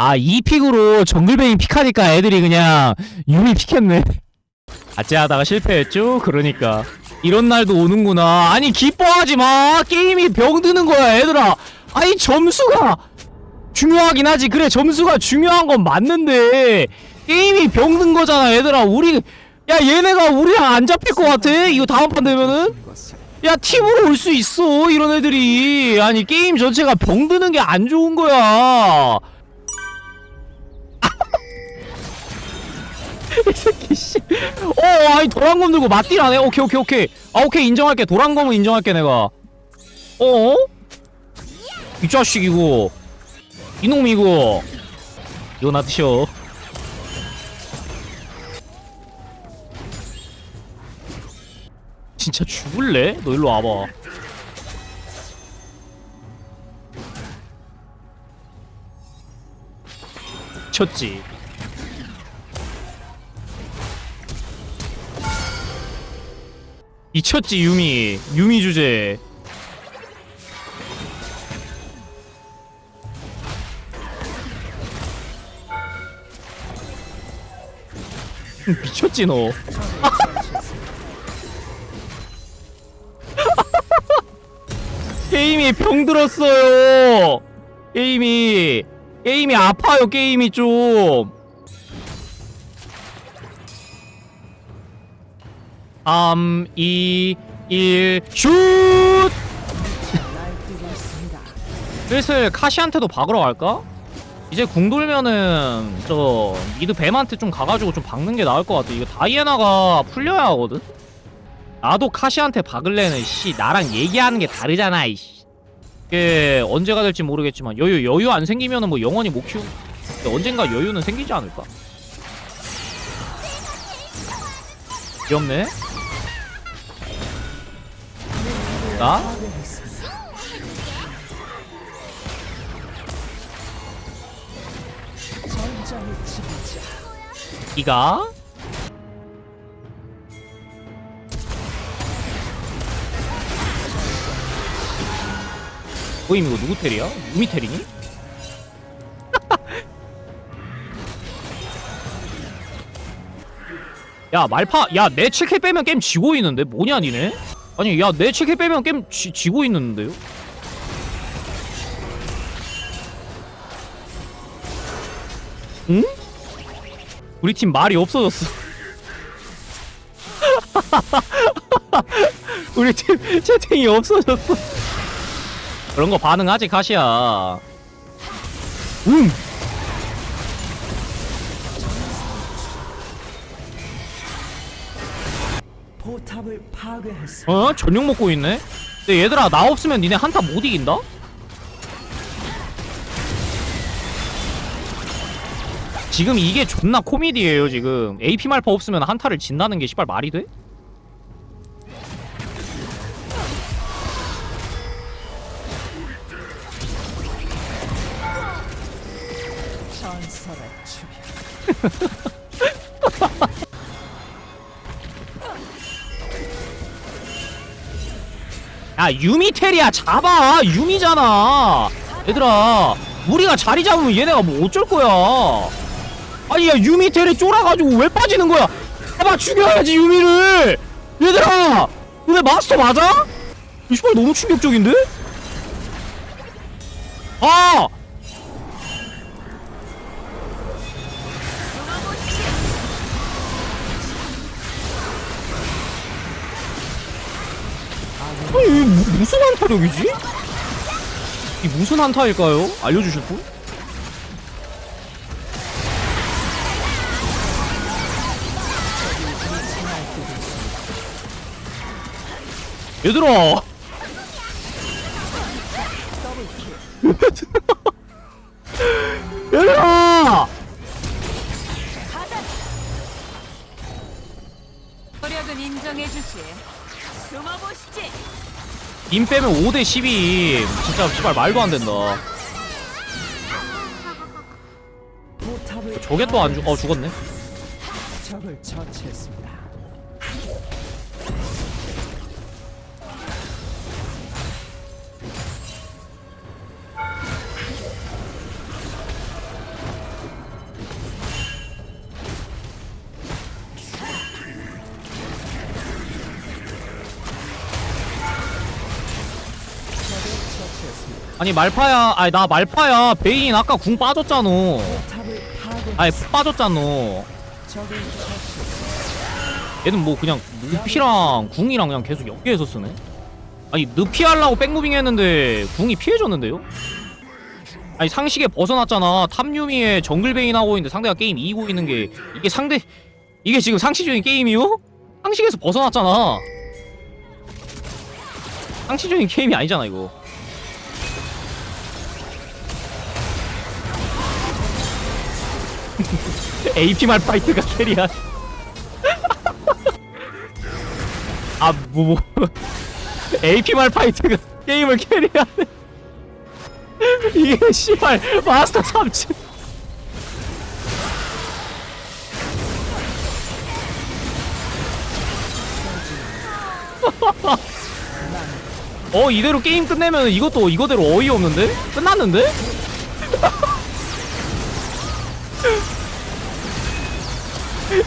아, 이 픽으로 정글뱅이 픽하니까 애들이 그냥 유미 픽했네. 아째하다가 실패했죠? 그러니까. 이런 날도 오는구나. 아니, 기뻐하지 마. 게임이 병드는 거야, 얘들아. 아니, 점수가 중요하긴 하지. 그래, 점수가 중요한 건 맞는데. 게임이 병든 거잖아, 얘들아. 우리, 야, 얘네가 우리랑 안 잡힐 것 같아? 이거 다음 판 되면은? 야, 팀으로 올 수 있어, 이런 애들이. 아니, 게임 전체가 병드는 게 안 좋은 거야. 이 새끼 씨. 어, 아니 도란검 들고 맞딜 안 해. 오케이, 오케이, 오케이. 아, 오케이 인정할게. 도란검은 인정할게 내가. 어? 이 자식 이거. 이놈 이거. 이거 나 드셔. 진짜 죽을래? 너 일로 와봐. 쳤지. 미쳤지 유미. 유미 주제. 미쳤지 너. 게임이 병들었어요. 게임이. 게임이 아파요 게임이 좀 3, 2, 1, 슛! 슬슬 카시한테도 박으러 갈까? 이제 궁 돌면은 저 미드 뱀한테 좀 가가지고 좀 박는 게 나을 것 같아. 이거 다이애나가 풀려야 하거든? 나도 카시한테 박을래는 씨 나랑 얘기하는 게 다르잖아 이씨. 이게 언제가 될지 모르겠지만 여유 여유 안 생기면은 뭐 영원히 못 키우. 언젠가 여유는 생기지 않을까? 귀엽네. 나? 이가? 모임 이거 누구 텔이야? 유미 텔이니? 야 말파 야내 7K 빼면 게임 지고 있는데 뭐냐 니네? 아니 야내 7K 빼면 게임 지, 지고 있는데요? 응? 우리 팀 말이 없어졌어 우리 팀 채팅이 없어졌어 그런 거 반응하지 가시야 음 어. 어? 전용 먹고 있네? 근데 얘들아 나 없으면 니네 한타 못 이긴다? 지금 이게 존나 코미디예요 지금 AP 말파 없으면 한타를 진다는 게 씨발 말이 돼? 야 유미테리야 잡아 유미잖아 얘들아 우리가 자리 잡으면 얘네가 뭐 어쩔 거야 아니 야 유미테리 쫄아가지고 왜 빠지는 거야 잡아 죽여야지 유미를 얘들아 근데 마스터 맞아? 이 씨발 너무 충격적인데? 아! 아니 무- 무슨 한타력이지? 이 무슨 한타일까요? 알려주실 분? 얘들아 얘들아 노력은 인정해주지. 숨어보시지. 님 빼면 5대 12 진짜 씨발 말도 안 된다 저게 또 안 죽.. 어 죽었네 적을 처치했습니다. 아니 말파야 아니 나 말파야 베인 아까 궁 빠졌잖아. 아니 빠졌잖아. 얘는 뭐 그냥 늪이랑 궁이랑 그냥 계속 연계해서 쓰네 아니 늪이 하려고 백무빙 했는데 궁이 피해줬는데요? 아니 상식에 벗어났잖아 탑유미에 정글베인 하고 있는데 상대가 게임 이기고 있는 게 이게 상대 이게 지금 상식적인 게임이요? 상식에서 벗어났잖아 상식적인 게임이 아니잖아 이거 AP 말 파이트가 캐리야 아, 뭐, 뭐. AP 말 파이트가 게임을 캐리하네. 이게, 씨발, 마스터 삼진. 어, 이대로 게임 끝내면 이것도 이거대로 어이없는데? 끝났는데?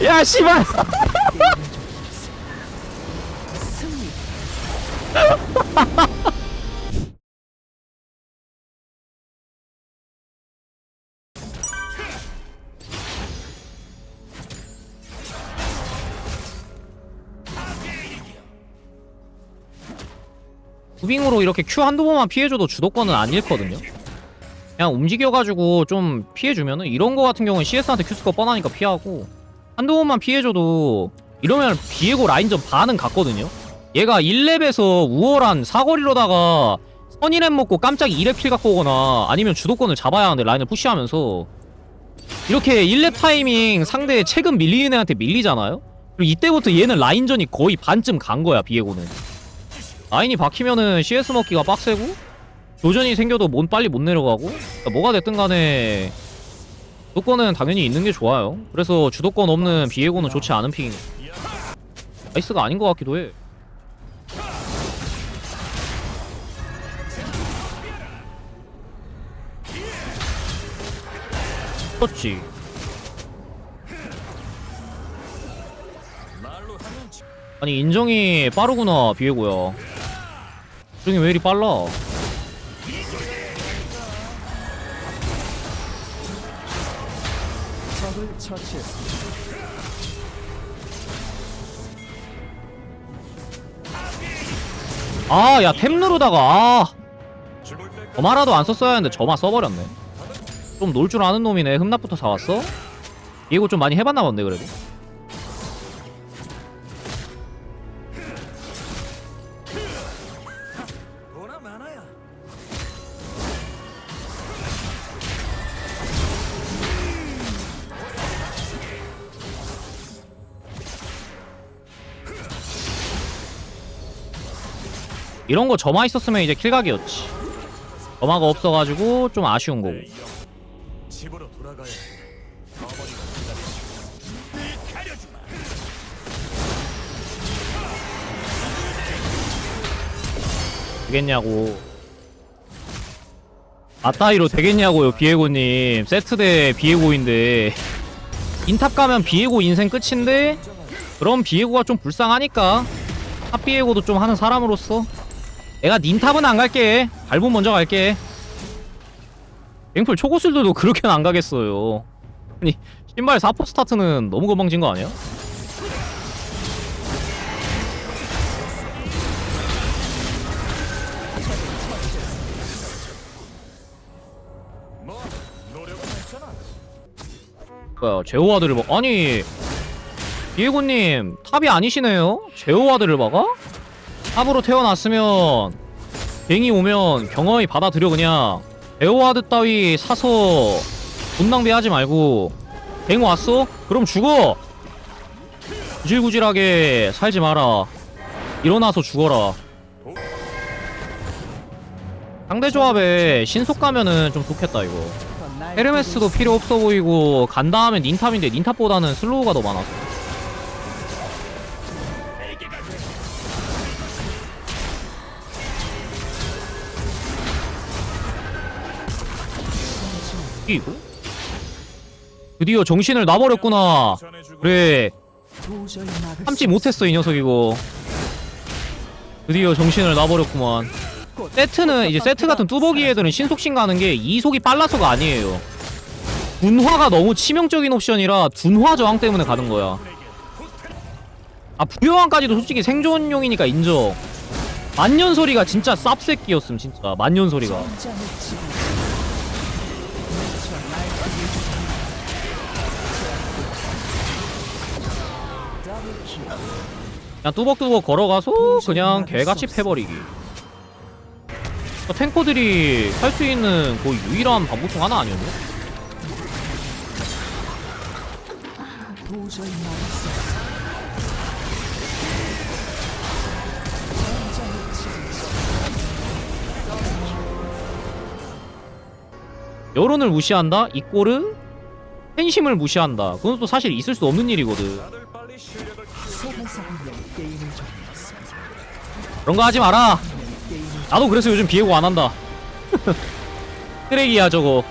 야, 씨발! 무빙으로 이렇게 Q 한두 번만 피해줘도 주도권은 안 잃거든요. 그냥 움직여가지고 좀 피해주면은 이런 거 같은 경우는 CS한테 Q스코어 뻔하니까 피하고 한두 번만 피해줘도 이러면 비에고 라인전 반은 갔거든요. 얘가 1렙에서 우월한 사거리로다가 선이랩 먹고 깜짝 2렙 킬 갖고 오거나 아니면 주도권을 잡아야 하는데 라인을 푸시하면서 이렇게 1렙 타이밍 상대 최근 밀리는 애한테 밀리잖아요? 그리고 이때부터 얘는 라인전이 거의 반쯤 간 거야 비에고는 라인이 박히면은 CS 먹기가 빡세고 교전이 생겨도 못 빨리 못 내려가고 그러니까 뭐가 됐든 간에 주도권은 당연히 있는 게 좋아요. 그래서 주도권 없는 비에고는 좋지 않은 픽 나이스가 아닌 것 같기도 해. 그렇지. 아니 인정이 빠르구나 비에고야. 인정이 왜 이리 빨라 처치했습니다. 아 야 템 누르다가 아 점화라도 안 썼어야 했는데 점화 써버렸네 좀 놀 줄 아는 놈이네 흠납부터 사왔어? 비에고 좀 많이 해봤나 본데 그래도 이런 거 점화 있었으면 이제 킬각이었지. 점화가 없어가지고 좀 아쉬운 거고. 집으로 돌아가야. 되겠냐고. 아따이로 되겠냐고요 비에고님. 세트 대 비에고인데. 인탑 가면 비에고 인생 끝인데? 그럼 비에고가 좀 불쌍하니까. 탑 비에고도 좀 하는 사람으로서 내가 닌 탑은 안 갈게 발본 먼저 갈게 갱플 초고술들도 그렇게는 안 가겠어요 아니 신발 4포 스타트는 너무 건방진 거 아니야? 뭐야 제호와드를 막 아니 비에고님 탑이 아니시네요 제호와드를 막아? 탑으로 태어났으면 갱이 오면 경험이 받아들여 그냥. 제호와드 따위 사서 돈 낭비하지 말고. 갱 왔어? 그럼 죽어! 구질구질하게 살지 마라. 일어나서 죽어라. 상대 조합에 신속 가면은 좀 좋겠다 이거. 헤르메스도 필요 없어 보이고 간 다음에 닌탑인데 닌탑보다는 슬로우가 더 많아서 이거? 드디어 정신을 놔버렸구나 그래 참지 수 못했어 이 녀석 이거 드디어 정신을 놔버렸구만 곧 세트는 이제 세트 같은 뚜벅이 애들은 신속신 가는 게 이속이 빨라서가 아니에요. 둔화가 너무 치명적인 옵션이라 둔화 저항 때문에 가는 거야. 아 부여왕까지도 솔직히 생존용이니까 인정. 만년 소리가 진짜 쌉새끼였음 진짜 만년 소리가. 그냥 뚜벅뚜벅 걸어가서 그냥 개같이 패버리기. 어, 탱커들이 할 수 있는 거의 유일한 방법 중 하나 아니었나? 여론을 무시한다? 이 꼴은 팬심을 무시한다. 그건 또 사실 있을 수 없는 일이거든. 그런 거 하지 마라. 나도 그래서 요즘 비에고 안 한다. 쓰레기야 저거.